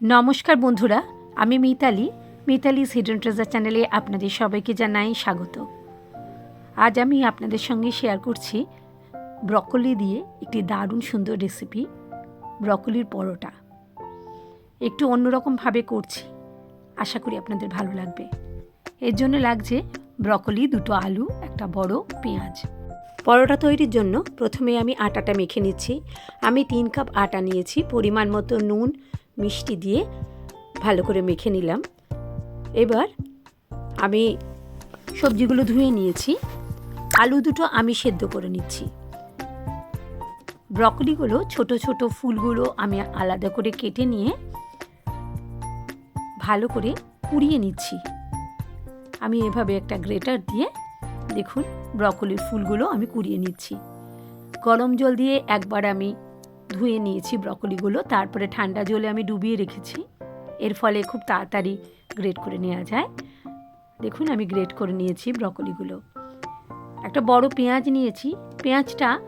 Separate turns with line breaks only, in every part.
নমস্কার বন্ধুরা, আমি মিতালি, মিতালিস হিডেন ট্রেজার চ্যানেলে আপনাদের সবাইকে জানাই স্বাগত। আজ আমি আপনাদের সঙ্গে শেয়ার করছি ব্রকলি দিয়ে একটি দারুণ সুন্দর রেসিপি ব্রকলির পরোটা। একটু অন্যরকমভাবে করছি, আশা করি আপনাদের ভালো লাগবে। এর জন্য লাগছে ব্রকলি, দুটো আলু, একটা বড় পেঁয়াজ। পরোটা তৈরির জন্য প্রথমে আমি আটাটা মেখে নিচ্ছি। আমি তিন কাপ আটা নিয়েছি, পরিমাণ মতো নুন মিষ্টি দিয়ে ভালো করে মেখে নিলাম। এবার আমি সবজিগুলো ধুয়ে নিয়েছি। আলু দুটো আমি সেদ্ধ করে নিচ্ছি। ব্রকলিগুলো, ছোট ছোট ফুলগুলো আমি আলাদা করে কেটে নিয়ে ভালো করে কুড়িয়ে নিচ্ছি। আমি এভাবে একটা গ্রেটার দিয়ে দেখুন ব্রকলির ফুলগুলো আমি কুড়িয়ে নিচ্ছি। গরম জল দিয়ে একবার আমি ধুয়ে নিয়েছি ব্রকলিগুলো, তারপরে ঠান্ডা জলে আমি ডুবিয়ে রেখেছি। এর ফলে খুব তাড়াতাড়ি গ্রেট করে নেওয়া যায়। দেখুন, আমি গ্রেট করে নিয়েছি ব্রকলিগুলো। একটা বড় পেঁয়াজ নিয়েছি। পেঁয়াজটা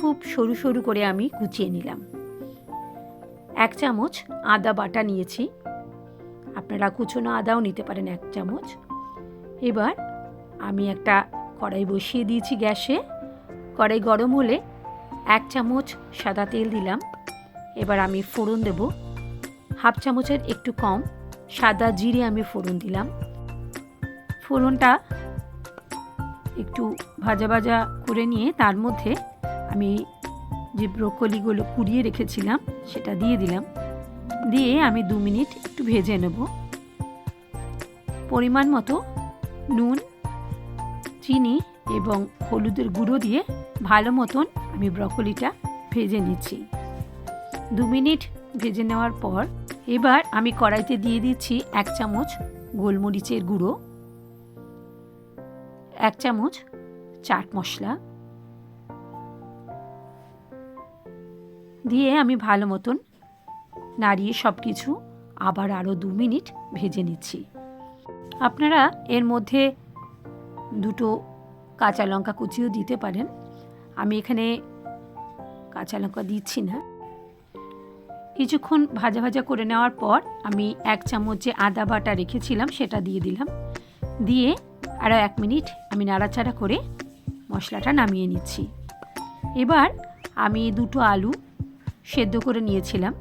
খুব সরু সরু করে আমি কুচিয়ে নিলাম। এক চামচ আদা বাটা নিয়েছি। আপনারা কুচোনো আদাও নিতে পারেন এক চামচ। এবার আমি একটা কড়াই বসিয়ে দিয়েছি গ্যাসে। কড়াই গরম হলে এক চামচ সাদা তেল দিলাম। এবার আমি ফোড়ন দেব। হাফ চামচের একটু কম সাদা জিরে আমি ফোড়ন দিলাম। ফোড়নটা একটু ভাজা ভাজা করে নিয়ে তার মধ্যে আমি যে ব্রোকলিগুলো কুড়িয়ে রেখেছিলাম, সেটা দিয়ে দিলাম। দিয়ে আমি দু মিনিট একটু ভেজে নেব। পরিমাণ মতো নুন, চিনি এবং হলুদের গুঁড়ো দিয়ে ভালো মতন আমি ব্রকলিটা ভেজে নিচ্ছি। দু মিনিট ভেজে নেওয়ার পর এবার আমি কড়াইতে দিয়ে দিচ্ছি এক চামচ গোলমরিচের গুঁড়ো, এক চামচ চাট মশলা দিয়ে আমি ভালো মতন নাড়িয়ে সব কিছু আবার আরও দু মিনিট ভেজে নিচ্ছি। আপনারা এর মধ্যে দুটো কাঁচা লঙ্কা কুচিও দিতে পারেন। আমি এখানে কাঁচা লঙ্কা দিচ্ছি না। কিছুক্ষণ ভাজা ভাজা করে নেওয়ার পর আমি এক চামচ যে আদা বাটা রেখেছিলাম সেটা দিয়ে দিলাম। দিয়ে আরও এক মিনিট আমি নাড়াচাড়া করে মশলাটা নামিয়ে নিচ্ছি। এবার আমি দুটো আলু সেদ্ধ করে নিয়েছিলাম।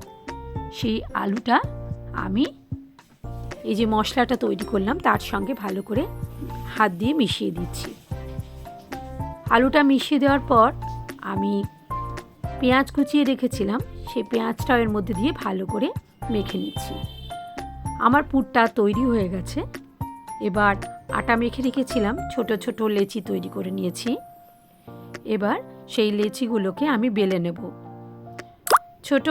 সেই আলুটা আমি এই যে মশলাটা তৈরি করলাম তার সঙ্গে ভালো করে হাত দিয়ে মিশিয়ে দিচ্ছি। আলুটা মিশিয়ে দেওয়ার পর আমি পেঁয়াজ কুচিয়ে রেখেছিলাম। সেই পেঁয়াজটাও এর মধ্যে দিয়ে ভালো করে মেখে নিচ্ছি। আমার পুরটা তৈরি হয়ে গেছে। এবার আটা মেখে রেখেছিলাম। ছোট ছোট লেচি তৈরি করে নিয়েছি। এবার সেই লেচিগুলোকে আমি বেলে নেব। ছোট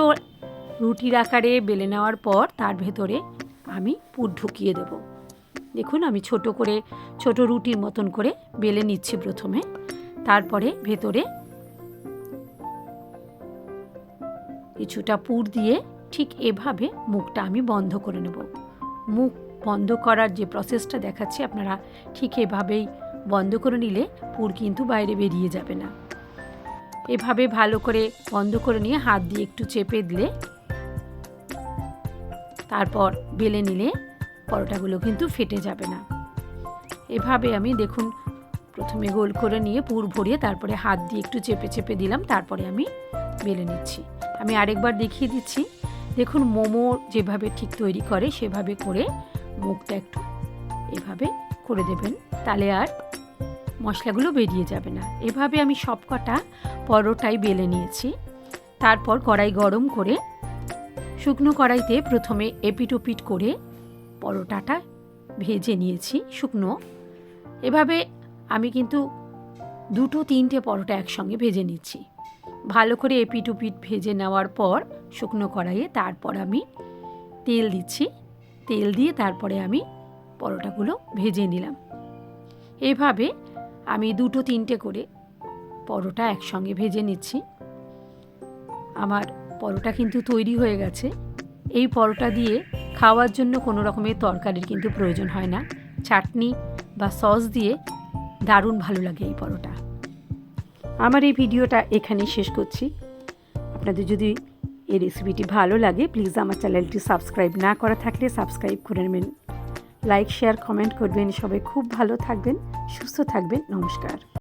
রুটির আকারে বেলে নেওয়ার পর তার ভেতরে আমি পুর ঢুকিয়ে দেব। দেখুন, আমি ছোট করে, ছোট রুটির মতন করে বেলে নিচ্ছি প্রথমে। তারপরে ভেতরে কিছুটা পুর দিয়ে ঠিক এভাবে মুখটা আমি বন্ধ করে নেব। মুখ বন্ধ করার যে প্রসেসটা দেখাচ্ছি, আপনারা ঠিক এভাবেই বন্ধ করে নিলে পুর কিন্তু বাইরে বেরিয়ে যাবে না। এভাবে ভালো করে বন্ধ করে নিয়ে হাত দিয়ে একটু চেপে দিলে তারপর বেলে নিলে পরোটাগুলো কিন্তু ফেটে যাবে না। এভাবে আমি দেখুন প্রথমে গোল করে নিয়ে পুর ভরিয়ে তারপরে হাত দিয়ে একটু চেপে চেপে দিলাম, তারপরে আমি বেলে নিচ্ছি। আমি আরেকবার দেখিয়ে দিচ্ছি। দেখুন, মোমো যেভাবে ঠিক তৈরি করে, সেভাবে করে মুখটা একটু এভাবে করে দেবেন। তাহলে আর মশলাগুলো বেরিয়ে যাবে না। এভাবে আমি সব কটা পরোটাই বেলে নিয়েছি। তারপর কড়াই গরম করে শুকনো কড়াইতে প্রথমে এপিটোপিট করে পরোটাটা ভেজে নিয়েছি শুকনো। এভাবে আমি কিন্তু দুটো তিনটে পরোটা একসঙ্গে ভেজে নিচ্ছি। ভালো করে এপিটুপিট ভেজে নেওয়ার পর শুকনো কড়াইয়ে তারপর আমি তেল দিচ্ছি। তেল দিয়ে তারপরে আমি পরোটাগুলো ভেজে নিলাম। এভাবে আমি দুটো তিনটে করে পরোটা একসঙ্গে ভেজে নিচ্ছি। আমার পরোটা কিন্তু তৈরি হয়ে গেছে। এই পরোটা দিয়ে খাওয়ার জন্য কোনো রকমের তরকারির কিন্তু প্রয়োজন হয় না। চাটনি বা সস দিয়ে দারুণ ভালো লাগে এই পরোটা। আমার এই ভিডিওটা এখানেই শেষ করছি। আপনাদের যদি এই রেসিপিটি ভালো লাগে প্লিজ আমার চ্যানেলটি সাবস্ক্রাইব না করা থাকলে সাবস্ক্রাইব করে নেবেন। লাইক শেয়ার কমেন্ট করবেন। সবাই খুব ভালো থাকবেন, সুস্থ থাকবেন। নমস্কার।